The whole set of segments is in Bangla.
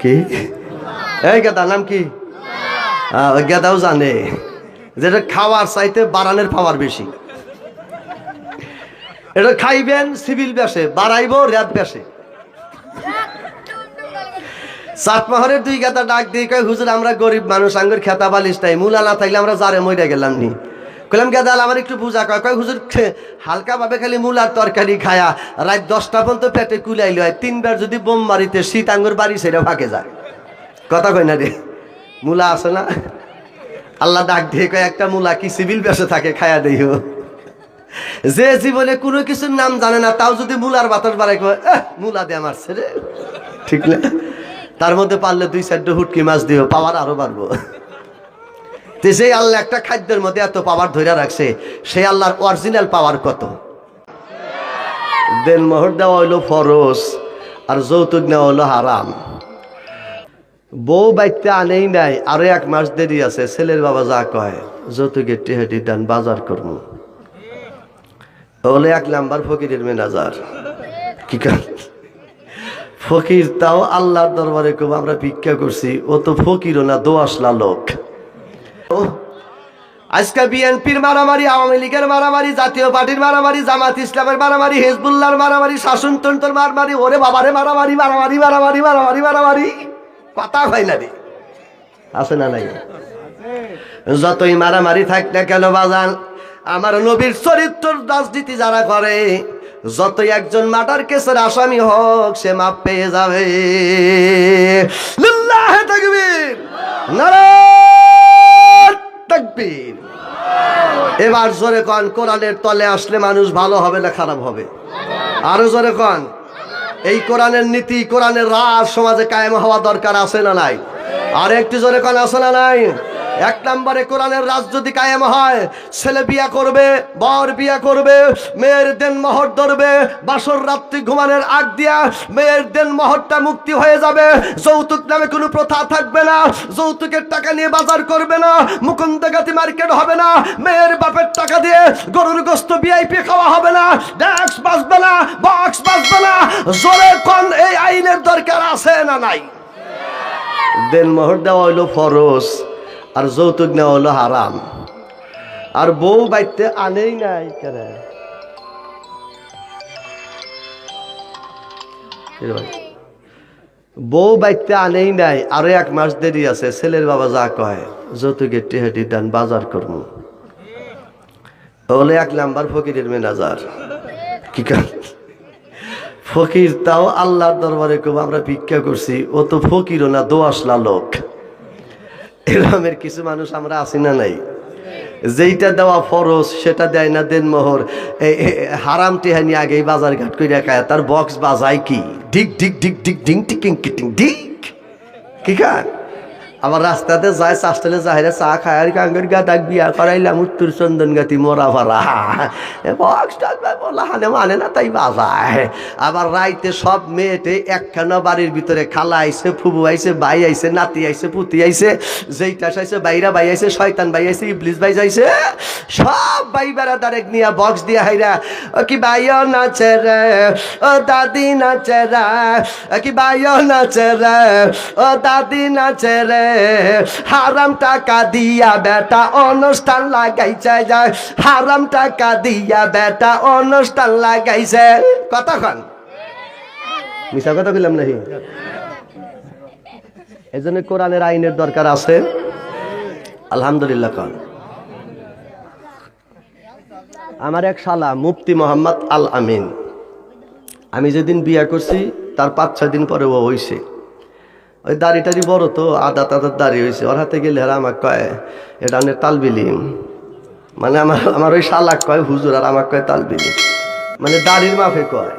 কি? এই গেদা, নাম কি? গেদাও জানে। যেটা খাওয়ার চাইতে বাড়ানের পাওয়ার বেশি। এটা খাইবেন সিভিল বেশে বাড়াইব র্যাব বেশে চাটমাহরের দুই গাদা ডাক দিয়ে কয়, হুজুর, আমরা গরিব মানুষ, আঙ্গুর খেতা বালিশ নাই, মূলা না থাকলে আমরা জারে মইরা গেলাম নি। কইলাম গেদাল আমার একটু বুঝা কয় কয় হুজুর খে- হালকা ভাবে খালি মূলার তরকারি খায়া রাত দশটা পর্যন্ত পেটে কুলাইল হয় তিনবার যদি বোম মারিতে শীত আঙ্গুর বাড়ি সেটা ফাঁকে যায়। কথা কই না রে মূলা আছে না? আল্লাহ ডাক দিয়ে কয় একটা মূলা কি সিভিল বেসে থাকে খায়া দেইও। যে জীবনে কোনো কিছুর নাম জানে না তাও যদি মূলার বাতাস বাড়াই কয় "এহ, মূলা দে আমার ছেড়ে ঠিক না? তার মধ্যে পারলে দুই চারটে হুটকি মাছ দিও পাওয়ার আরও বাড়বো। তো সেই আল্লাহ একটা খাদ্যের মধ্যে এত পাওয়ার ধরে রাখছে, সেই আল্লাহর অরিজিনাল পাওয়ার কত? দেন মোহর দেওয়া হইল ফরজ, আর যৌতুক নেওয়া হইল হারাম। বউ বাইতে আনেই নাই, আরও এক মাস দেরি আছে, ছেলের বাবা যা কয়, যৌতুকের টেহাটি দান বাজার করব হলে এক নাম্বার ফকিরের মেনাজার কি কার ফকির তাও আল্লাহর দরবারে খুব আমরা ভিক্ষা করছি, ও তো ফকিরও না, দোয়াশলা লোক। আজকে বিএনপির মারামারি, আওয়ামী লীগের মারামারি, জাতীয় পার্টির মারামারি, জামাত ইসলামের মারামারি, হেজবুল্লাহর মারামারি শাসনতন্ত্রের মারামারি, ওরে বাবারে মারামারি মারামারি মারামারি মারামারি মারামারি। কথা হয় না রে। আছে না নাই? যতই মারামারি থাক না কেন বাজান, আমার নবীর চরিত্র রাজনীতি যারা করে, যতই একজন মার্ডার কেসের আসামি হোক, সে মাপ পেয়ে যাবে। লিল্লাহে এবার জোরে কন, কোরআনের তলে আসলে মানুষ ভালো হবে না খারাপ হবে? আরও জোরে কন। এই কোরআনের নীতি, কোরআনের রাজ সমাজে কায়েম হওয়া দরকার আছে না নাই? আর একটি জোরে কন, আছে না নাই? এক নম্বরে কোরআনের রাজ যদি কায়েম হয়, ছেলে বিয়া করবে, বর বিয়া করবে, মেয়ের দেন মহর ধরবে, বাসর রাত্রি ঘুমানোর আগ দিয়া মেয়ের দেন মহরটা মুক্তি হয়ে যাবে। যৌতুক নামে কোনো প্রথা থাকবে না, যৌতুকের টাকা নিয়ে বাজার করবে না, মুকুন্দগাতি মার্কেট হবে না, মেয়ের বাপের টাকা দিয়ে গরুর গোস্ত ভিআইপি খাওয়া হবে না ড্যাক্স বাজবে না, বক্স বাজবে না, জোরে কোন এই আইনের দরকার আছে না নাই? দেন মোহর দেওয়া হইল ফরজ। আর যৌতুক নেওয়া হলো হারাম। আর বউ বাইতে আনেই নাই কেন? বউ বাইতে আনেই নাই, আরও এক মাস দেরি আছে, ছেলের বাবা যা কয়, যৌতুকের টেহাটি দান, বাজার করব হলে এক নাম্বার ফকিরের মেনাজার কি কার ফকির তাও আল্লাহর দরবারে খুব আমরা ভিক্ষা করছি, ও তো ফকিরও না দোয়াশলা লোক। এরকমের কিছু মানুষ আমরা আছি না নাই? যেইটা দেওয়া ফরস সেটা দেয় না দেন মোহর হারাম টেহানি আগে বাজার ঘাট করে খায় তার বক্স বাজায় কি? ডিক ডিক ডিক ডিক ডিং টিকিং, কিটিং ডিক কি খান? আবার রাস্তাতে যায়, চাষতলে যাহিরে চা খায়, আর কাঙ্গের গা ডাক বিয়া করাইলাম, উত্তর চন্দন গাতি মরা। বলা হানে মানে না তাই বাজায়। আবার রাইতে সব মেয়েটে একখানা বাড়ির ভিতরে খালা আইছে, ফুবু আইছে বাই আইছে, নাতি আইছে, পুতি আইছে, যেইটা আইছে বাইরা বাই আইছে, শয়তান বাই আইছে, ইবলিস বাই যাইছে। সব বাই বেড়া দারেক নিয়া বক্স দিয়া হাইরা, ও কি বাইও নাচে রে? ও দাদি নাচে রে? কি বাইও নাচে রে? ও দাদি নাচে রে? হারাম টাকা দিয়া বেটা অনুষ্ঠান লাগাইছে যায় হারাম টাকা দিয়া বেটা অনুষ্ঠান লাগাইছে। কতক্ষণ মিশা কথা বললাম নাকি? এই জন্য কোরআনের আইনের দরকার আছে। আলহামদুলিল্লাহ খান আমার এক শালা, মুফতি মোহাম্মদ আল আমিন। আমি যেদিন বিয়া করছি, তার পাঁচ ছয় দিন পরে ও হইছে। ওই দাড়ি টাড়ি বড় তো আদা তাদার দাড়ি হয়েছে ওর হাতে গেলে আর আমাকে কয়, এটা অনেক তালবিলি। মানে আমার আমার ওই শালাক কয়, হুজুর, আর আমাকে কয় তালবিলি। মানে দাড়ির মাফে কয়।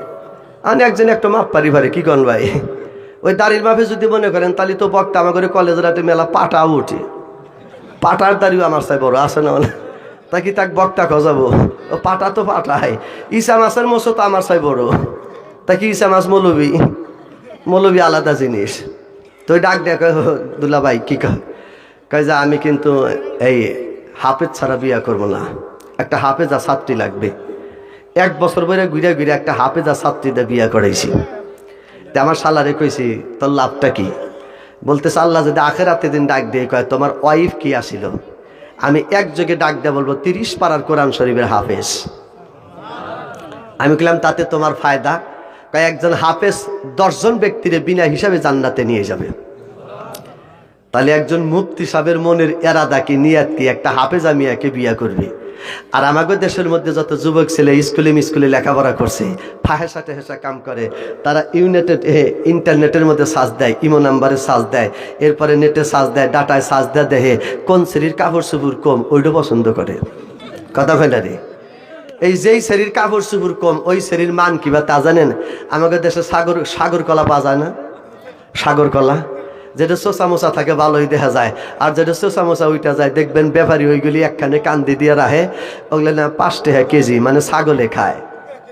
আমি একজন একটা মাপ পারি ভারে, কি কন ভাই? ওই দাড়ির মাফে যদি মনে করেন, তাহলে তো বক্তা আমার করে কলেজের হাতে মেলা পাটা উঠে। পাটার দাড়িও আমার চাই বড়, আছে না তা কি তাক বক্তা খোঁজাবো? ও পাটা তো পাঠায় ইসা মাছের মতো তো আমার চাই বড়। তা কি ইসা মাছ মৌলবি? মৌলবি আলাদা জিনিস। তো ডাক দেখ দুলা ভাই, কি যে, আমি কিন্তু এই হাফেজ ছাড়া বিয়া করব না। একটা হাফেজা ছাত্রী লাগবে। এক বছর পরে ঘুরে ঘুরে একটা হাফেজা ছাত্রীদের বিয়া করাইছি। তা আমার সালারে কইছি, তোর লাভটা কি? বলতেছে, আল্লাহ যদি আখেরাতে দিন ডাক দিয়ে, কয়, তোমার ওয়াইফ কি আসিল? আমি একযোগে ডাক দিয়ে বলব, তিরিশ পাড়ার কোরআন শরীফের হাফেজ। আমি বললাম তাতে তোমার ফায়দা? কয় একজন হাফেজ দশজন ব্যক্তিরে বিনা হিসাবে জান্নাতে নিয়ে যাবে। তাহলে একজন মুফতি সাহেবের মনের এরাদা কি, নিয়াত কি? একটা হাফেজা মিয়াকে বিয়া করবে। আর আমাদের দেশের মধ্যে যত যুবক ছেলে স্কুলে স্কুলে লেখাপড়া করছে, ফাহেসা টেহেসা কাম করে, তারা ইউনেটেড ইন্টারনেটের মধ্যে সার্চ দেয়, ইমো নাম্বারে সার্চ দেয়, এরপরে নেটে সার্চ দেয়, ডাটায় সার্চ দেয় দেখে কোন শ্রেণির কাপড় চুপুর কম, ওইটা পছন্দ করে। কথা হয় না রে? এই যেই শরীর কাপড় চুপুর কম, ওই শরীর মান কিবা তা জানেন? আমাদের দেশে সাগর সাগর কলা পাওয়া যায় না? সাগর কলা। যেটা চোষা মোচা থাকে, ভালোই দেখা যায়। আর যেটা চোষা মোচা উইটা যায়, দেখবেন ব্যাপারী ওইগুলি একখানে কান্দি দিয়ে রাখে, ওগুলো না পাঁচ টাকা কেজি মানে ছাগলে খায়।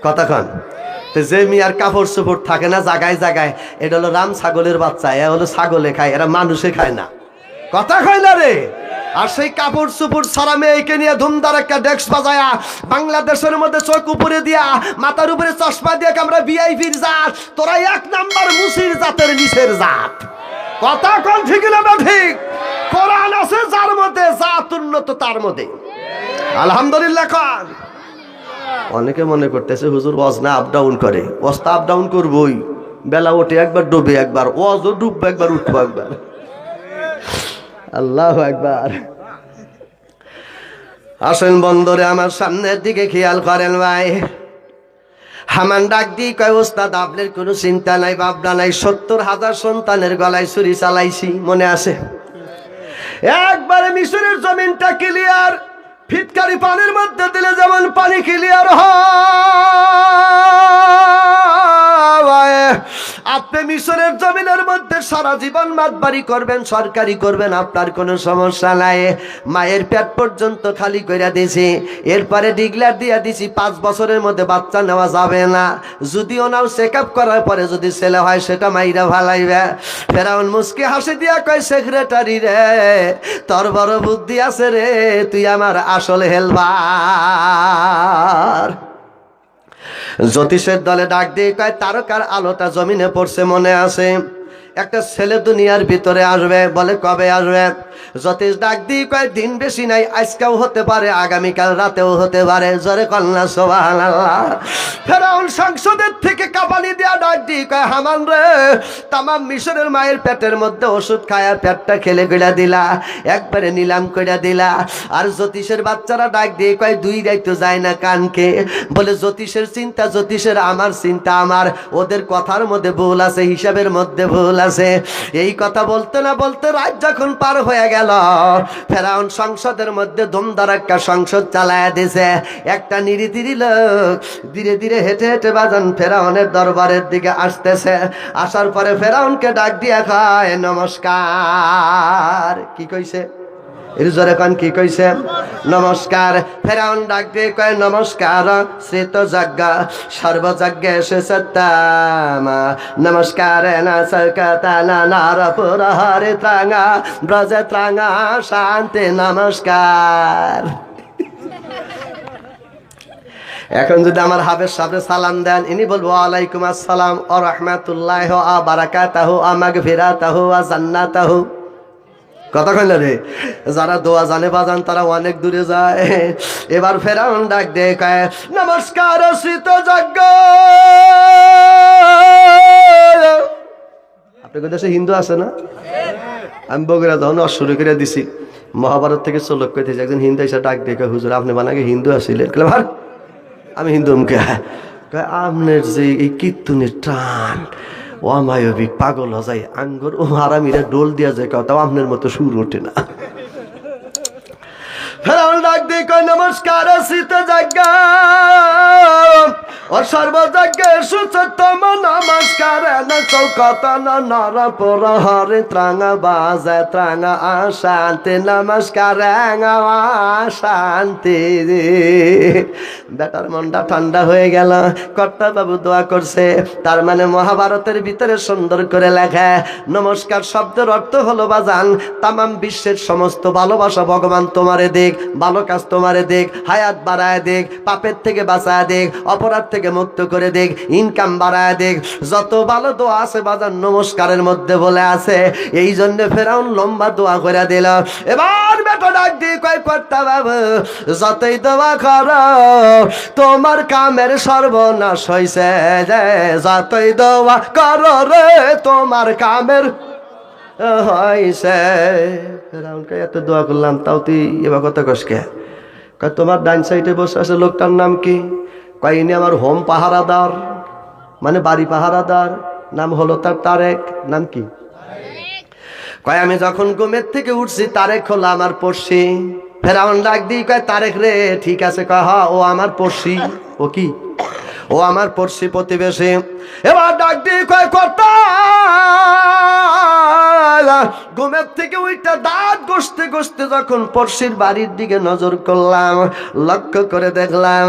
কতক্ষণ তো যে মিয়ার কাপড় চোপড় থাকে না, জাগায় জাগায়, এটা হলো রাম ছাগলের বাচ্চা এ হলো ছাগলে খায়, এরা মানুষে খায় না। কথা কয় রে? আর সেই কাপড় চুপুর সারা মেয়েকে নিয়ে ধুমধার একটা ডেস্ক বাজায়া, বাংলাদেশের মধ্যে চোখ উপরে দিয়া, মাথার উপরে চশমা দিয়ে আমরা ভিআইপির জাত, তোরা এক নাম্বার মুসির জাতের নিচের জাত। কথা কোন ঠিক না বা ঠিক? কোরআন আছে যার মধ্যে, জাত উন্নত তার মধ্যে। আলহামদুলিল্লাহ খান অনেকে মনে করতেছে, হুজুর ওয়াজ না আপ ডাউন করে। ওয়াজটা আপ ডাউন করবই। বেলা ওঠে একবার, ডুবে একবার, ওয়াজও ডুববে একবার, উঠবো একবার। আল্লাহ একবার আসেন বন্দরে আমার সামনের দিকে খেয়াল করেন ভাই। হামান ডাক দিয়ে কয়, ওস্তাদ, আপনার কোনো চিন্তা নাই, ভাবনা নাই, সত্তর হাজার সন্তানের গলায় ছুরি চালাইছি, মনে আছে? একবারে মিশরের জমিনটা ক্লিয়ার ফিটকারি পানির মধ্যে দিলে যেমন পানি ক্লিয়ার হয়। আপনি মিশরের জমিনের মধ্যে সারা জীবন মাতবাড়ি করবেন, সরকারি করবেন, আপনার কোনো সমস্যা নাই। মায়ের পেট পর্যন্ত খালি করে দিয়েছি এরপরে ডিগলার দিয়া দিছি, পাঁচ বছরের মধ্যে বাচ্চা নেওয়া যাবে না। যদিও নাও চেক আপ করার পরে যদি ছেলে হয়, সেটা মাইরা ভালাইবে। ফেরাউন মুসকে হাসি দিয়া কয়, সেক্রেটারি রে, তোর বড় বুদ্ধি আছে রে, তুই আমার আসল হেলবার। জ্যোতিষের দলে ডাক দিয়ে কয় তারকার আলোটা জমিনে পড়ছে মনে আছে? একটা ছেলে দুনিয়ার ভিতরে আসবে, বলে কবে আসবে? জ্যোতিষ ডাক দিয়ে কয়, দিন বেশি নাই, আজকেও হতে পারে, আগামীকাল রাতেও হতে পারে। জোরে কন্যা সোহান ফেরাউন সংসদের থেকে কাপানি দেয়া ডাক দিয়ে কয়, হামান রে, তামাম মিশরের মায়ের পেটের মধ্যে ওষুধ খায়া পেটটা খেলে গড়া দিলা, একবারে নিলাম কইরা দিলা। আর জ্যোতিষের বাচ্চারা ডাক দিয়ে কয়, দুই দায়িত্ব যায় না কানকে। বলে, জ্যোতিষের চিন্তা, জ্যোতিষের আমার চিন্তা আমার, ওদের কথার মধ্যে ভুল আছে, হিসাবের মধ্যে ভুল আছে এই কথা বলতে না বলতে রাত যখন পার হয়ে গেল, ফেরাউন সংসদের মধ্যে দমদার একটা সংসদ চালায় দিছে। একটা নিরিতিরি লোক ধীরে ধীরে হেঁটে হেঁটে বাজান ফেরাউনের দরবারের দিকে আসতেছে। আসার পরে ফেরাউনকে ডাক দিয়ে খায় নমস্কার। কি কইছে? জোরে কন কি কইছে? নমস্কার। ফেরাউন ডাক দিয়ে কয়, নমস্কার শ্রেত যজ্ঞ, সর্বযজ্ঞে এসেছে তামা নমস্কার, না সরকতা না নারপুর, হরে ত্রাঙা, ব্রজে ত্রাঙা, শান্তি, নমস্কার। এখন যদি আমার হাবের সাথে সালাম দেন, ইনি বলব আলাইকুম আসসালাম ও রহমাতুল্লাহ আ বারাকাতাহু আ মাগফিরাতাহু আ জান্নাতাহু। কথা কইল রে? যারা দোয়া জানে বাজান তারা অনেক দূরে যায়। এবার ফেরাউন ডাক দে কয় নমস্কার শীত যজ্ঞ! আপনাদের দেশে হিন্দু আছে না? আমি বগুড়া যখন শুরু করে দিছি। মহাভারত থেকে চলক কইতেছি একজন হিন্দু এসে ডাক কয়, হুজুর আপনি বানাকে হিন্দু আসিলেন কইলাম, আর আমি হিন্দু কয় আপনার যে এই কীর্তনের টান ও মায়বিক পাগল হজাই আঙ্গুর ও হারামিরা ডোল দিয়া যায় কথা আপনার মতো সুর ওঠে না। ফেরাউন ডাক দিয়ে কয়, নমস্কার শীত যজ্ঞ। সর্বযজ্ঞে সুচতম নমস্কার ন চৌকত নর পর হরে ত্রাঙা বাজে ত্রাঙা শান্তি নমস্কার শান্তি বেটার মনটা ঠান্ডা হয়ে গেল। কর্তা বাবু দোয়া করছে। তার মানে মহাভারতের ভিতরে সুন্দর করে লেখা, নমস্কার শব্দের অর্থ হলো বাজান, তামাম বিশ্বের সমস্ত ভালোবাসা ভগবান তোমারে দেখ, ভালো কাজ তোমারে দেখ, হায়াত বাড়ায় দেখ, পাপের থেকে বাঁচায় দেখ, অপরাধ থেকে মুক্ত করে দেখ ইনকাম বাড়ায় দেখ। যত ভালো দোয়া আছে বাজার নমস্কারের মধ্যে বলে আছে, এই জন্য ফেরাউন লম্বা দোয়া করে দিল। এবার বেটা ডাক দিয়ে কয় কর্তা বাবু, যতই দোয়া করো, তোমার কামের সর্বনাশ হইছে যে যতই দোয়া করো রে, তোমার কামের হয়েছে ফেরাউনকে এত দোয়া করলাম, তাও তুই এবার কথা কসকে কয় তোমার ডাইন সাইডে বসে আছে লোকটার নাম কি? কয়, ইনি আমার হোম পাহারাদার মানে বাড়ি পাহারাদার, নাম হলো তার তারেক, নাম কি? কয়, আমি যখন ঘুমের থেকে উঠছি, তারেক হলো আমার পড়শি। ফেরাউন ডাক দিই, কয়, তারেক রে, ঠিক আছে, কয় হ ও আমার পড়শি। ও কি? ও আমার পড়শি প্রতিবেশী। এবার ডাক দিয়ে কয় কর্তা ঘুমের থেকে ওইটা দাঁত গসতে গসতে যখন পড়শির বাড়ির দিকে নজর করলাম, লক্ষ্য করে দেখলাম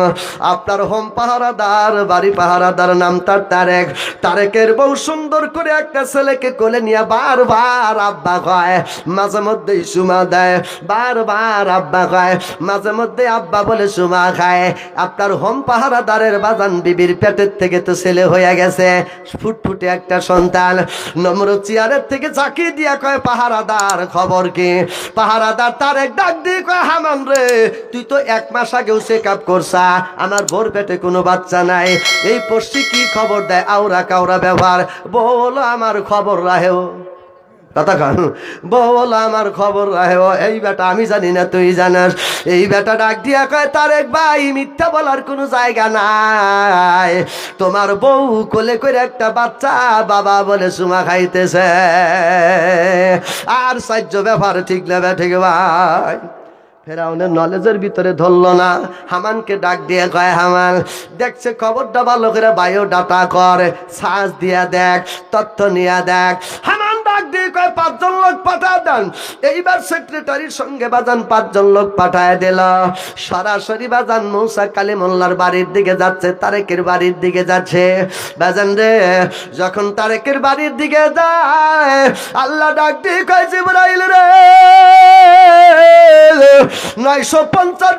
আপনার হোম পাহারাদার, বাড়ি পাহারাদার নাম তার তারেক। তারেকের বউ সুন্দর করে একটা ছেলেকে কোলে নিয়ে বারবার আব্বা কয়, মাঝে মধ্যে সুমা দেয়, বারবার আব্বা কয়, মাঝে মধ্যে আব্বা বলে সুমা খায়। আপনার হোম পাহারাদারের বাজান বিবির পেটের থেকে তো ছেলে হয়ে গেছে। ফুটফুটে একটা সন্তান। নম্র চেয়ারের থেকে চাকি দিয়া কয়, পাহারাদার, খবর কি? পাহারাদার, তার এক ডাক দিয়ে কয়, হামান রে, তুই তো এক মাস আগেও চেক আপ করছা। আমার ভোর পেটে কোনো বাচ্চা নাই। এই পড়শি কি খবর দেয়? আওরা কাউরা ব্যবহার। বলো আমার খবর, রাহেও। কথা কান বল আমার খবর এই বেটা, আমি জানি না তুই জানাস। এই বেটা ডাক দিয়া কয় তারেক ভাই, মিথ্যা বলার কোনো জায়গা নাই। তোমার বউ কোলে করে একটা বাচ্চা বাবা বলে সুমা খাইতেছে। আর সাহায্য ব্যাপার ঠিক না ঠিক ভাই। ফেরাউনের নলেজের ভিতরে ধরলো না। হামানকে ডাক দিয়ে কয়, হামান, দেখছে খবরটা ভালো করে বায়ো ডাটা করে, সাজ দিয়া দেখ, তথ্য নিয়ে দেখ। হামান ডাক দিয়ে কয়, পাঁচজন লোক পাঠা দেন। এইবার সেক্রেটারির সঙ্গে বাজান পাঁচজন লোক পাঠায় দিল। সরাসরি বাজান মৌসা কালী মোল্লার বাড়ির দিকে যাচ্ছে, তারেকের বাড়ির দিকে যাচ্ছে। বাজান রে, যখন তারেকের বাড়ির দিকে যায়, আল্লাহ ডাক দিয়ে কয়, জিবরাইল রে নয়শো পঞ্চাশ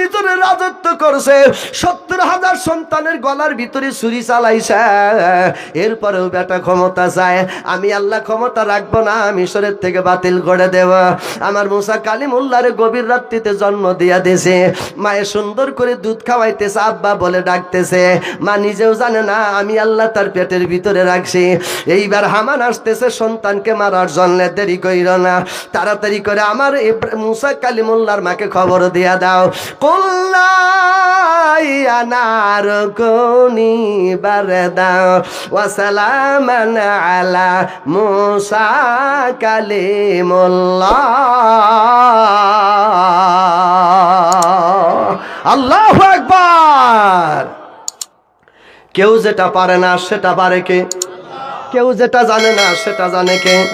ভিতরে রাজত্ব করছে। সত্তর হাজার সন্তানের গলার ভিতরে চালাইছে। এরপরেও বেটা ক্ষমতা আমি আল্লাহ ক্ষমতা রাখব না মিশরের থেকে বাতিল করে কালিমুল্লারে গভীর রাত্রিতে জন্ম দিয়া দিয়েছে। মায়ে সুন্দর করে দুধ খাওয়াইতেছে, আব্বা বলে ডাকতেছে, মা নিজেও জানে না, আমি আল্লাহ তার পেটের ভিতরে রাখছি। এইবার হামান আসতেছে সন্তানকে মারার জন্য, দেরি কইর না। তাড়াতাড়ি করে আমার মুসা কালিমুল্লার মাকে খবর দিয়া দাও। কল্লার কোনি বারে দাও। ওয়াসালামান আলা মুসা আল্লাহু আকবার। কেউ যেটা পারে না সেটা পারে কে? কেউ যেটা জানে না সেটা জানে কে?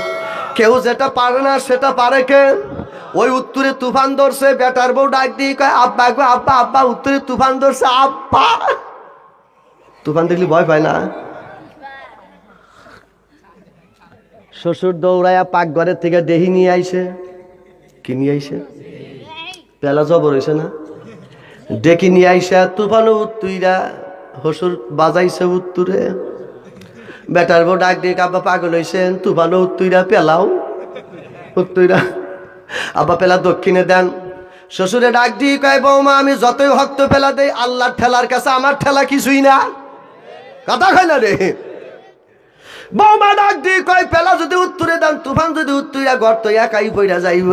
কেউ যেটা পারে না সেটা পারে কে? ওই উত্তরে তুফান ধরছে, বেটার বউ ডাক দিয়ে কয়, আব্বা গো, আব্বা আব্বা, উত্তরে তুফান ধরছে, আব্বা। তুফান দেখলি ভয় পায় না? শ্বশুর দৌড়াইয়া পাক ঘরের থেকে দেহি নিয়ে আইছে। কি নিয়ে আইছে? পেলা জবর হয়েছে না? ডেকে নিয়ে আইসা তুফানও উত্তুইরা হসুর বাজাইছে উত্তুরে। বেটার বউ ডাক দিয়ে, আব্বা পাগল হয়েছেন তুফানও উত্তুইরা, পেলাও। উত্তুইরা আব্বা পেলা দক্ষিণে দেন। শ্বশুরে ডাক দিয়ে কয়, বৌমা, আমি যতই ভক্ত পেলা দেই, আল্লাহর ঠেলার কাছে আমার ঠেলা কিছুই না। কথা কয় না রে। বৌমা ডাক দিয়ে কয়, পেলা যদি উত্তরে দেন, তুফান যদি উত্তরা গর্ত একাই পইরা যাইব।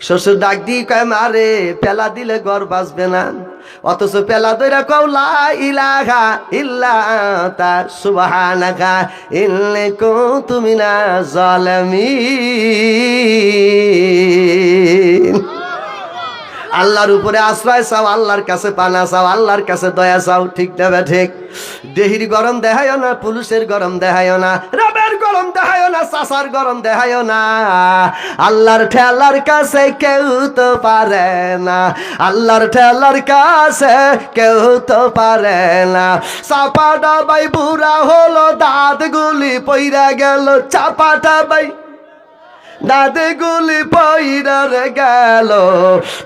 শ্বশুর ডাক দিয়ে কয় মারে পেলা দিলে ঘর বাঁচবে না। অথচ পেলা দইরা কৌলা ইলাহা ইল্লা তা সুবহানাকা ইল্লে তুমি না জালামিন আল্লাহর উপরে আশ্রয় চাও, আল্লাহর কাছে পানা চাও, আল্লাহর কাছে দয়া চাও, ঠিক দেবে ঠিক? দেহির গরম দেখায় না পুলিশের গরম দেখায় না, রবের গরম দেখায় না চাষার গরম দেখায় না। আল্লাহর ঠেলার কাছে কেউ তো পারে না, আল্লাহর ঠেলার কাছে কেউ তো পারে না। চাপাটা বাই বুড়া হলো দাঁত গুলি পইরা গেল, চাপাটা বাই দাদে গুলি পইরার গেল।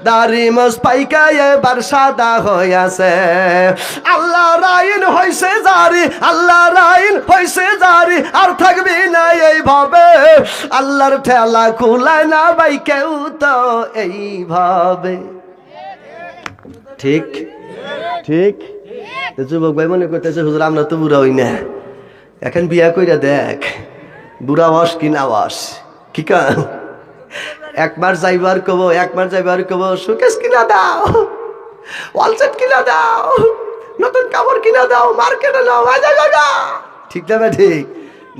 দাড়ি মস পাইকায় এবার সাদা হইয়াছে আল্লাহ রাইন হইছে জারি, আল্লাহ রাইন হইছে জারি, আর থাকবি না এইভাবে। আল্লাহর ঠেলা খুলায় না ভাই কেউ তো এইভাবে। ঠিক? ঠিক? যুবক ভাই মনে করতেছে, হুজুর, আমরা তো বুড়া হই না। এখন বিয়া কইরা দেখ, বুড়া ওয়াস কি না ওয়াস কি একবার যাইবার কব একবার যাইবার কব সুকেশ কিনা দাও ওয়ালসেট কিনা দাও নতুন কাপড় কিনা দাও মার্কেটে নাও ঠিক না ঠিক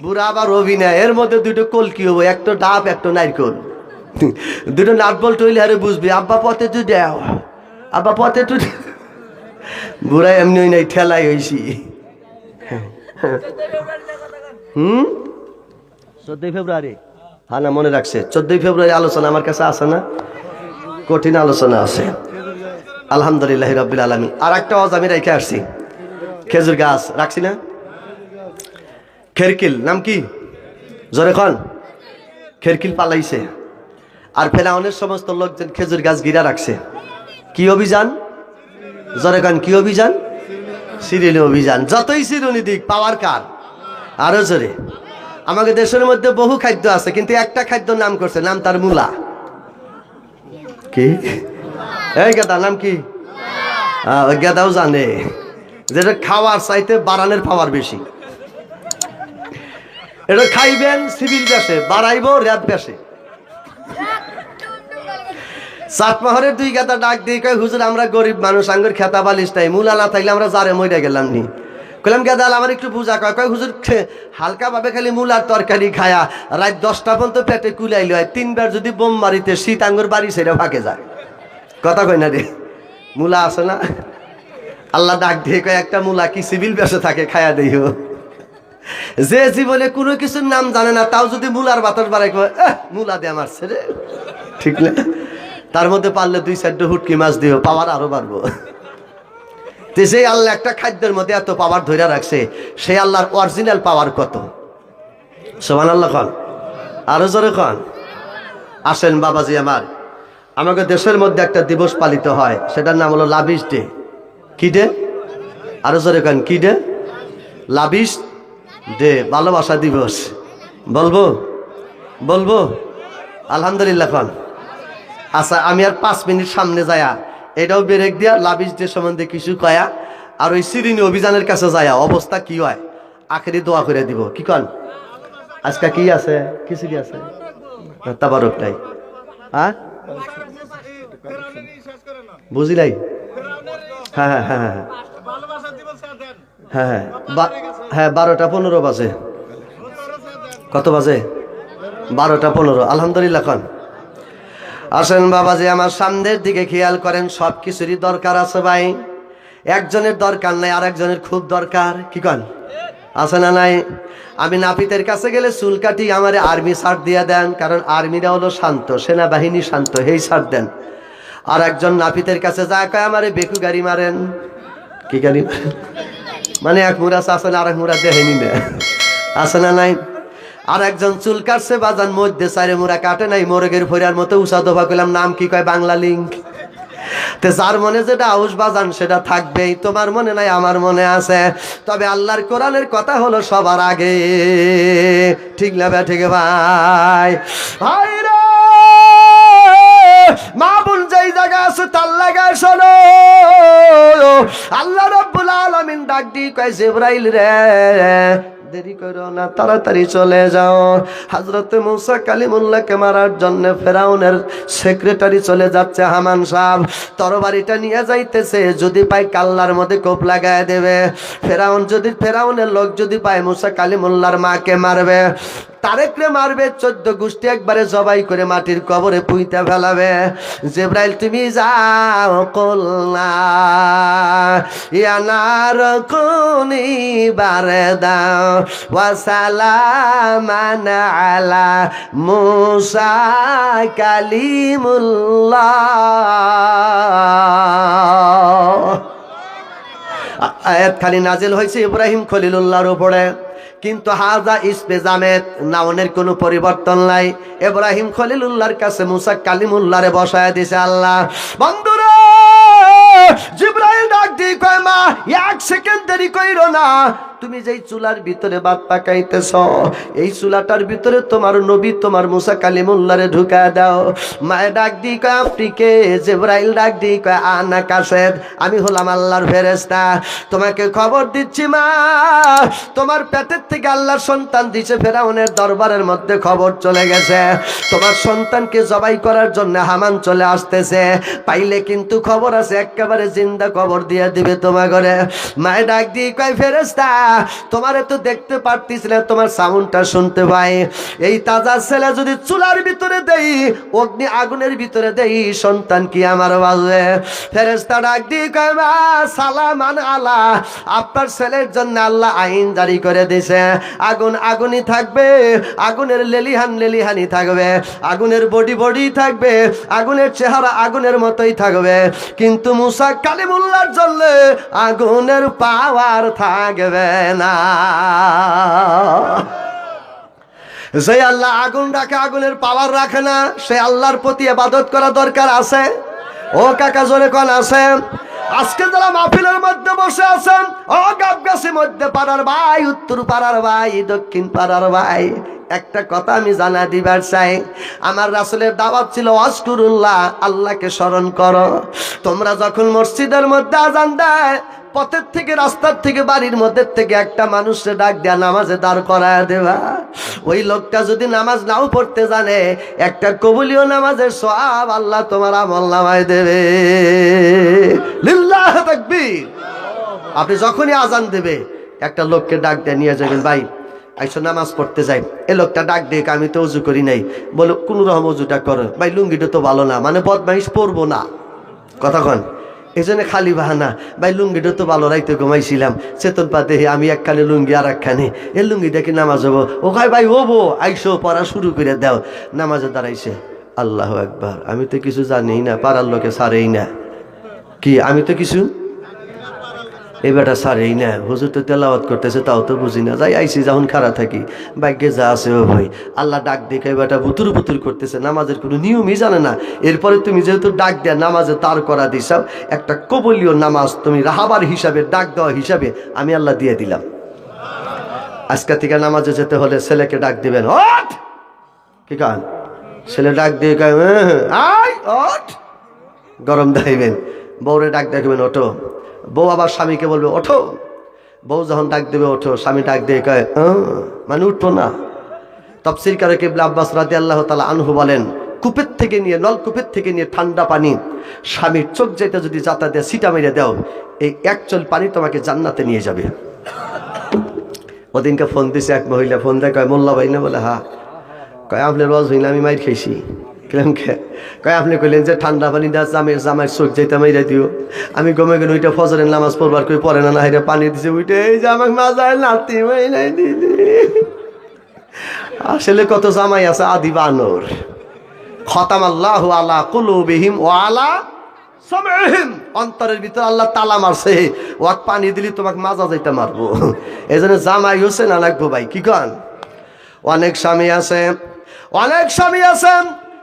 বুড়া আবার অভিনয় এর মধ্যে দুটো কলকি হব একটা ডাব একটা নারকল দুটো নাট বল টইলে আরে বুঝবি আব্বা পথে তুই দেও আব্বা পথে তুই বুড়া এমনি ওই নাই ঠেলাই হইছি হুম চোদ্দই ফেব্রুয়ারি হ্যাঁ না, মনে রাখছে। চোদ্দই ফেব্রুয়ারি আলোচনা আমার কাছে আছে না? কঠিন আলোচনা আছে। আলহামদুলিল্লাহ রবিল আলমী আর একটা অজ আমি রেখে আসছি। খেজুর গাছ, রাখছি না? খেরকিল, নাম কি? জোরে খন খেরকিল পালাইছে। আর ফেরাউনের সমস্ত লোকজন খেজুর গাছ গিরা রাখছে। কি অভিযান? জোরে খান কি অভিযান? সিরিয়ালি অভিযান। যতই সিরুনি দিক, পাওয়ার কার? আরও জোরে। আমাদের দেশের মধ্যে বহু খাদ্য আছে, কিন্তু একটা খাদ্য নাম করছে, নাম তার মূলা। কি? এই গেদা, নাম কি? গেদাও জানে। যেটা খাওয়ার চাইতে বাড়ানের পাওয়ার বেশি। এটা খাইবেন সিভিল বেশে বাড়াইব র্যাব ব্যাসে। সাত মাহরের দুই গাতা ডাক দিয়ে হুজুর, আমরা গরিব মানুষ, আঙ্গুর খেতা বালিশ নাই, মূলা না থাকলে আমরা জারে মইরা গেলাম নি। কইলাম গেদাল আমার একটু পূজা কয় কয় হুজুর হালকা ভাবে খালি মূলার তরকারি খায়া রাত দশটা পর্যন্ত পেটে কুলাইল হয় তিনবার যদি বোম মারিতে শীত আঙ্গুর বাড়ি সেটা ফাঁকে যায়। কথা কই না রে? মূলা আছে না? আল্লাহ ডাক দিয়ে কয় একটা মূলা কি সিভিল বেসে থাকে খায়া দিও যে জীবনে কোনো কিছুর নাম জানে না তাও যদি মূলার বাতাস বাড়াই কয় "এহ, মূলা দিয়ে আমার ছেড়ে। ঠিক না? তার মধ্যে পারলে দুই চারটে হুটকি মাছ দিও পাওয়ার আরও বাড়বো। তো সেই আল্লাহ একটা খাদ্যের মধ্যে এত পাওয়ার ধরে রাখছে, সেই আল্লাহর অরিজিনাল পাওয়ার কত? সোমান আল্লাহ খান আরও জোরে খান আসেন বাবাজি আমার। আমাকে দেশের মধ্যে একটা দিবস পালিত হয়, সেটার নাম হলো লাবিস ডে। কি ডে? আরও জোরে খান কি ডে? লাবিস ডে, ভালোবাসা দিবস। বলব? বলব? আলহামদুলিল্লাহ খান আচ্ছা আমি আর পাঁচ মিনিট সামনে যায়া এটাও ব্রেক দিয়া ডে সম্বন্ধে কিছু কয়া, আর ওই সিরিনি অভিযানের কাছে যায়া অবস্থা কি হয়? আখেরি দোয়া করে দিব। কি কন? আজকে কি আছে? কি সিরি আছে তাবারক নাই। হ্যাঁ? বুঝি নাই? হ্যাঁ হ্যাঁ হ্যাঁ হ্যাঁ। হ্যাঁ হ্যাঁ। হ্যাঁ বারোটা পনেরো বাজে। কত বাজে? বারোটা পনেরো। আলহামদুলিল্লাহ খান আসেন বাবাজি, আমার সামনের দিকে খেয়াল করেন সব কিছুরই দরকার আছে ভাই। একজনের দরকার নাই আর একজনের খুব দরকার। কি কন? আছে না নাই? আমি নাপিতের কাছে গেলে চুল কাটি আমার আর্মি শার্ট দিয়ে দেন, কারণ আর্মিরা হলো শান্ত, সেনাবাহিনী শান্ত, হেই শার্ট দেন। আর একজন নাপিতের কাছে যা কয়, আমারে বেকু গাড়ি মারেন। কি গাড়ি মারেন? মানে এক মুড়া আছে, আর এক মুড়া দেহেনি না। আছে না নাই? আর একজন চুল কাটছে, বাজান মধ্যে সাইরে মুড়া কাটে নাই, মোরগের ফরিয়ার মতো উষা দফা করলাম, নাম কি কয় বাংলা লিঙ্ক। তে যার মনে যেটা আউস বাজান, সেটা থাকবেই, তোমার মনে নাই, আমার মনে আছে। তবে আল্লাহর কোরআনের কথা হলো সবার আগে। ঠিক না ঠিক ভাই? ভাই রে! মা বোন যেই জায়গা আছে, তার লাগায় শোনো। আল্লাহ রব্বুল আলামিন ডাক দি কয়, জিবরাইল রে। দেরি করো না, তাড়াতাড়ি চলে যাও। হজরত মুসা কালিমুল্লাহকে মারার জন্য ফেরাউনের সেক্রেটারি চলে যাচ্ছে হামান সাহেব। তরবারিটা নিয়ে যাইতেছে, যদি পায় কাল্লার মধ্যে কোপ লাগায় দেবে। ফেরাউন যদি, ফেরাউনের লোক যদি পায়, মুসা কালিমুল্লার মাকে মারবে। তারেকরে মারবে, চোদ্দ গোষ্ঠী একবারে জবাই করে মাটির কবরে পুইতে ফেলাবে। জেব্রাইল, তুমি যাও, কল্লা। ইয়ানার কোনি বারে দাও। ওয়াসালামান আলা মুসা কালিমুল্লাহ আয়াত খালি নাজিল হয়েছে ইব্রাহিম খলিলুল্লাহর উপরে। কিন্তু হাজা ইসপে জামেদ নাউনের কোনো পরিবর্তন নাই। ইব্রাহিম খলিলুল্লাহর কাছে মুসা কালিমুল্লাহরে বসায় দিছে আল্লাহ। বন্ধুরা, জিব্রাইল ডাক দিয়ে কয়, মা, এক সেকেন্ড দেরি কইরো না। তুমি যেই চুলার ভিতরে বাদ পাকাইতেছ, এই চুলাটার ভিতরে তোমার নবী, তোমার মুসা কালিমুল্লারে ঢুকা দাও। মায়ে ডাক দি কয় আপনি কে জেব্রাইল ডাক দি কয়, আনা কাসেদ আমি হলাম আল্লাহর ফেরেস্তা তোমাকে খবর দিচ্ছি, মা, তোমার পেটের থেকে আল্লাহর সন্তান দিছে ফেরাউনের দরবারের মধ্যে খবর চলে গেছে। তোমার সন্তানকে জবাই করার জন্য হামান চলে আসতেছে। পাইলে কিন্তু খবর আছে, একেবারে জিন্দা খবর দিয়ে দিবে তোমার ঘরে মায়ে ডাক দিয়ে কয় ফেরেস্তা তোমারে তো দেখতে পারতিস তোমার সাউন্ডটা শুনতে পাই এই তাজা ছেলে যদি চুলার ভিতরে দেই, অগ্নি আগুনের ভিতরে দেই, সন্তান কি আমার বাজবে ফেরেস্তা ডাক দিয়ে কয়, মা সালামান আলা আপনার ছেলের জন্য আল্লাহ আইন জারি করে দিছে। আগুন আগুনই থাকবে, আগুনের লেলিহান লেলিহানি থাকবে। আগুনের বডি বডি থাকবে, আগুনের চেহারা আগুনের মতোই থাকবে। কিন্তু মুসা কালিমুল্লার জন্য আগুনের পাওয়ার থাকবে। যে আল্লাহ আগুন রাখে আগুনের পাওয়ার রাখে না, সে আল্লাহর প্রতি আবাদত করা দরকার আছে? ও কাকা, জোরে কন, আছে? আজকে যারা মাহফিলের মধ্যে বসে আছেন, ও গাবগাছি মধ্যে পাড়ার ভাই, উত্তর পাড়ার ভাই, দক্ষিণ পাড়ার ভাই, একটা কথা আমি জানা দিবার চাই। আমার রাসুলের দাওয়াত ছিল অস্কুরুল্লাহ আল্লাহকে স্মরণ করো। তোমরা যখন মসজিদের মধ্যে আজান দেয় পথের থেকে, রাস্তার থেকে, বাড়ির মধ্যে থেকে একটা মানুষকে ডাক দেয়া নামাজে দাঁড় করায় দেবা ওই লোকটা যদি নামাজ নাও পড়তে জানে, একটা কবুলীয় নামাজের সব আল্লাহ তোমার আমল নামায় দেবে। লিল্লাহ তাকবীর। আপনি যখনই আজান দেবে, একটা লোককে ডাক দিয়ে নিয়ে যাবেন, ভাই, আইসো নামাজ পড়তে যাই। এ লোকটা ডাক দিয়ে আমি তো উজু করি নাই। বলো, কোন রকম উজুটা করো। ভাই, লুঙ্গিটা তো ভালো না মানে বদমাইশ পরবো না। কথা কন। এই জন্য খালি বাহানা। ভাই, লুঙ্গিটা তো ভালো রাইতে ঘুমাইছিলাম। চেতন পাতে আমি একখানে লুঙ্গি আর একখানে। এ লুঙ্গি কি নামাজ হব। ও খাই ভাই ভাই বো আইসো, পড়া শুরু করে দাও। নামাজে দাঁড়াইছে। আল্লাহ একবার আমি তো কিছু জানি না, পাড়ার লোকে সারেই না। কি, আমি তো কিছু এই বেটা সারেই না। হুজুর তো তেলাওয়াত করতেছে তাও তো বুঝি না। যাই আইসি যখন খারাপ থাকি। ভাগ্যে যা আছে ও ভাই। আল্লাহ ডাক দেখে এই বেটা বুতুর বুতুর করতেছে। নামাজের কোনো নিয়মই জানে না। এরপরে তুমি যেহেতু ডাক দেয়া নামাজে তার করা দিছাও একটা কবলীয় নামাজ তুমি রাহাবার হিসাবে ডাক দেওয়া হিসাবে আমি আল্লাহ দিয়ে দিলাম। আজকে থেকে নামাজে যেতে হলে ছেলেকে ডাক দিবেন। ওঠ! কি কান? ছেলে ডাক দিয়ে কয়, "হ্যাঁ, হ্যাঁ, আয় গরম দাইবেন বউরে ডাক দেখবেন ওঠো। বউ আবার স্বামীকে বলবে, ওঠো। বউ যখন ডাক দেবে, ওঠো। স্বামী ডাক দিয়ে কয় মানে উঠবো না। তফসির কারে কেবলা আব্বাস রাদি আল্লাহ তালা আনহু বলেন, কূপের থেকে নিয়ে, নলকূপের থেকে নিয়ে ঠান্ডা পানি, স্বামীর চোখ যেটা যদি যাতা দেয়, সিটা মেরে দাও, এই এক চল পানি তোমাকে জান্নাতে নিয়ে যাবে। ওদিনকে ফোন দিছে এক মহিলা, ফোন দেয় কয়, মোল্লা ভাই না বলে, হা। কয় আপনার রজ হইলে আমি মাইর খাইছি। কেলাম খে কয়, আপনি কইলেন যে ঠান্ডা পানি দা জামের জামাই চোখ যাইতে মাইরা দিও। আমি গমে গেলে ওইটা ফজরের নামাজ পড়বার কই পড়ে না না হেরে পানি দিছে ওইটা এই যে আমাকে মাজায় নাতি মাইলাই দিদি আসলে কত জামাই আছে আদি বানর। খতাম আল্লাহ আলা কুলুবিহিম ও আলা অন্তরের ভিতর আল্লাহ তালা মারছে, ওয়াক পানি দিলি তোমাকে মাজা যাইতে মারবো। এই জন্য জামাই হোসেন না ভাই কি কন? অনেক স্বামী আছে, অনেক স্বামী আছে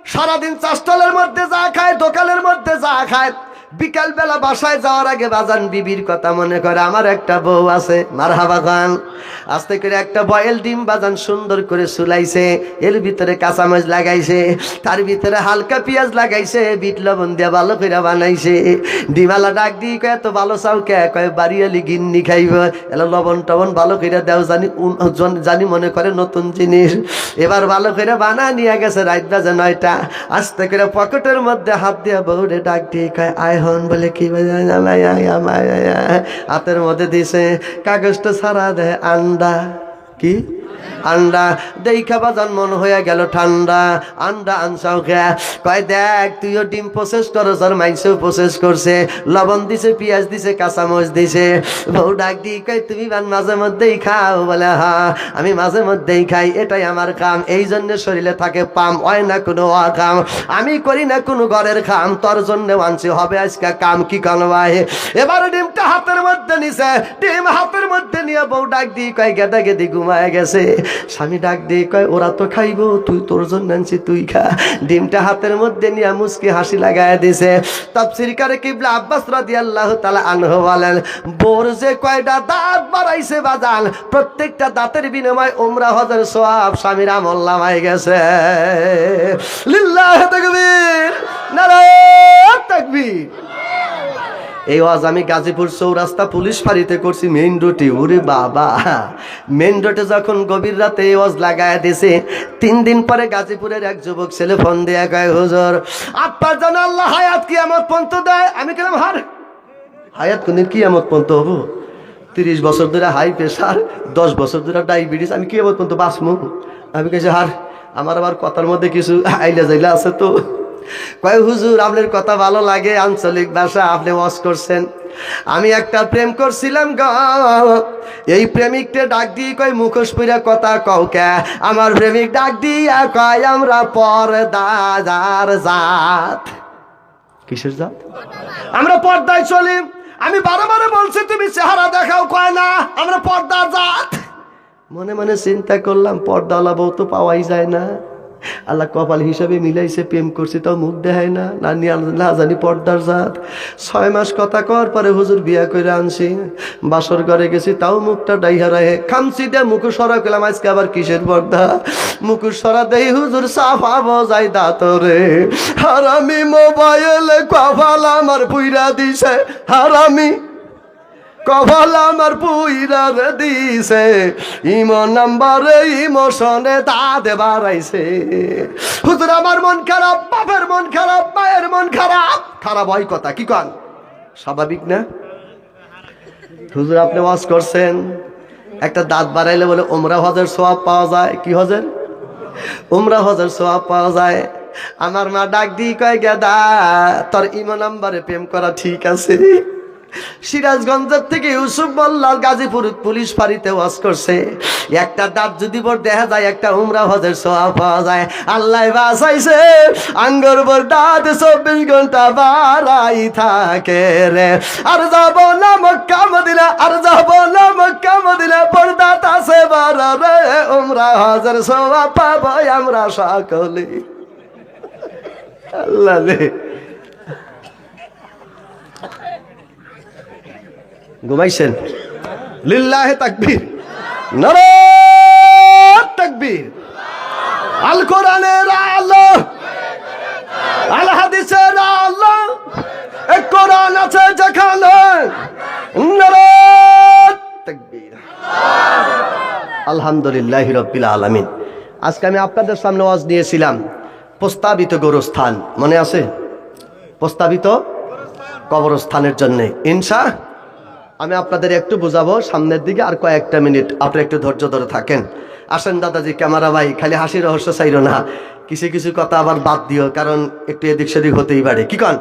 সারাদিন চাষটলের মধ্যে যা খায় দোকানের মধ্যে যা খায়। বিকাল বেলা বাসায় যাওয়ার আগে বাজান বিবির কথা মনে করে, আমার একটা বউ আছে মার হাবা খান। আস্তে করে একটা বয়েল ডিম বাজান সুন্দর করে সুলাইছে, এর ভিতরে কাঁচামাচ লাগাইছে, তার ভিতরে হালকা পেঁয়াজ লাগাইছে, বিট লবণ দিয়ে ভালো করে বানাইছে। ডিমালা ডাক দিয়ে কয়, এত ভালো চাও কে? কয় বাড়িয়ালি গিন্নি খাইব। এলা লবণ টবণ ভালো করে দেও জন- জানি মনে করে নতুন জিনিস। এবার ভালো করে বানা নিয়ে গেছে রাত বাজে নয়টা। আস্তে করে পকেটের মধ্যে হাত দিয়ে বউরে ডাক দিয়ে কয়, আয় হন বলে কি আতের মধ্যে দিছে কাগজটা সারা দেয় আন্ডা। কি? আন্ডা দেখা বাজান মন হয়ে গেল ঠান্ডা। আন্ডা আনসাও খা কয় দেখ, তুইও ডিম প্রসেস করস আর মাইসেও প্রসেস করছে। লবণ দিছে, পেঁয়াজ দিছে কাঁচামচ দিছে। বউ ডাক দি, কয়, তুমি বান মাঝে মধ্যেই খাও? বলে, হা, আমি মাঝে মধ্যেই খাই, এটাই আমার কাম। এই জন্য শরীরে থাকে পাম, হয় না কোনো কাম আমি করি না কোনো ঘরের খাম, তোর জন্য আনছি, হবে আজকে কাম, কি কান ভাই এবার ডিমটা হাতের মধ্যে নিছে, ডিম হাতের মধ্যে নিয়ে বউ ডাক দি, কয়, গেদা গেদি ঘুমায় গেছে। স্বামী ডাক দিয়ে কয়, ওরা তো খাইব, তুই তোর জন্য আনছি, তুই খা। ডিমটা হাতের মধ্যে নিয়ে মুসকি হাসি লাগায় দিছে। তাফসির করে কিবলা আব্বাস রাদিয়াল্লাহু তাআলা আনহু বলেন, বোর যে কয়টা দাঁত বাড়াইছে বাজান, প্রত্যেকটা দাঁতের বিনিময় উমরা হজের সওয়াব স্বামীর আমল নামায় গেছে। লিল্লাহ তাকবীর নারায়ণ তাকবীর। এই ওয়াজ আমি গাজীপুর চৌরাস্তা পুলিশ ফাঁড়িতে করছি মেইন রোডে ওরে বাবা। মেইন রোডে যখন গভীর রাতে এই ওয়াজ লাগায় দিছে তিন দিন পরে গাজীপুরের এক যুবক ছেলে ফোন দিয়ে কয়, হুজুর আপনার জানা আল্লাহ হায়াত কি কিয়ামত পর্যন্ত দেয়? আমি কেলাম হার, হায়াত কোনদিন কিয়ামত পর্যন্ত হব? তিরিশ বছর ধরে হাই প্রেশার দশ বছর ধরে ডায়াবেটিস, আমি কি কিয়ামত পর্যন্ত বাঁচমু আমি কেছি হার, আমার আবার কথার মধ্যে কিছু আইলা যাইলা আছে তো। কয়, হুজুর, আপনার কথা ভালো লাগে, আঞ্চলিক ভাষা আপনি ওয়াজ করছেন। আমি একটা প্রেম করছিলাম গ। এই প্রেমিকটা ডাক দিয়ে কয়, মুখোশ পুরা কথা কও কে? আমার প্রেমিক ডাক দিয়া কয়, আমরা পর দাদার জাত। কিসের জাত? আমরা পর্দায় চলি। আমি বারে বারে বলছি, তুমি চেহারা দেখাও। কয়, না, আমরা পর্দার জাত। মনে মনে চিন্তা করলাম, পর্দাওয়ালা বউ তো পাওয়াই যায় না। আল্লাহ কপাল হিসাবে মিলাইছে, প্রেম করছি, তাও মুখ দেখায় না। না নিয়ে না জানি পর্দার জাত। ছয় মাস কথা কর পরে হুজুর বিয়া করে আনছি। বাসর ঘরে গেছি, তাও মুখটা ডাইহা রাহে। খামছি দিয়ে মুখ সরা করলাম আজকে আবার কিসের পর্দা? মুখ সরা দেই হুজুর সাফা বজাই দাঁতরে। হারামি মোবাইলে কপাল আমার পুইরা দিছে। হারামি কপাল আমার পুইরার দিছে ইমো নাম্বারে, ইমোশনে দাঁত বাড়াইছে। হুজুর, আমার মন খারাপ, বাপের মন খারাপ, মায়ের মন খারাপ। খারাপ হয় কথা, কি কন? স্বাভাবিক না? হুজুর, আপনি ওয়াজ করছেন, একটা দাঁত বাড়াইলে বলে ওমরা হজের সোয়াব পাওয়া যায়, কি হজের? উমরা হজের সোয়াব পাওয়া যায়। আমার মা ডাক দিয়ে কয়, গেদা, তোর ইমো নাম্বারে প্রেম করা ঠিক আছে? সিরাজগঞ্জের থেকে ইউসুফ মোল্লার গাজীপুর পুলিশ ফাঁড়িতে ওয়াজ করছে। একটা দাঁত যদি বর দেখা যায়, একটা উমরা হজের সোয়া পাওয়া যায়। আল্লাহ বাসাইছে আঙ্গর বর দাঁত চব্বিশ ঘণ্টা বাড়াই থাকে রে। আর যাব না মক্কা মদিনা, আর যাব না মক্কা মদিনা পর দাঁত আছে বাড়া রে। উমরা হজের সোয়া পাবো আমরা সকলে। আল্লাহ ঘুমাইছেন? লিল্লাহে তাকবীর। নারায়ণ তাকবীর। আল কোরআনের আলো। আল হাদিসের আলো। এক কোরআন আছে যেখানে নারায়ণ তাকবীর। আলহামদুলিল্লাহ রব্বিল আলামিন। আজকে আমি আপনাদের সামনে ওয়াজ নিয়েছিলাম প্রস্তাবিত গোরস্থান। মনে আছে? প্রস্তাবিত কবরস্থানের জন্য। ইনসা আমি আপনাদের একটু বোঝাবো, সামনের দিকে আর কয়েকটা মিনিট। আপনি একটু ধৈর্য ধরে থাকেন। আসেন দাদাজি, ক্যামেরা ভাই, খালি হাসি রহস্য চাইল না। কিছু কিছু কথা আবার বাদ দিও, কারণ একটু এদিক সেদিক হতেই পারে। কি কন?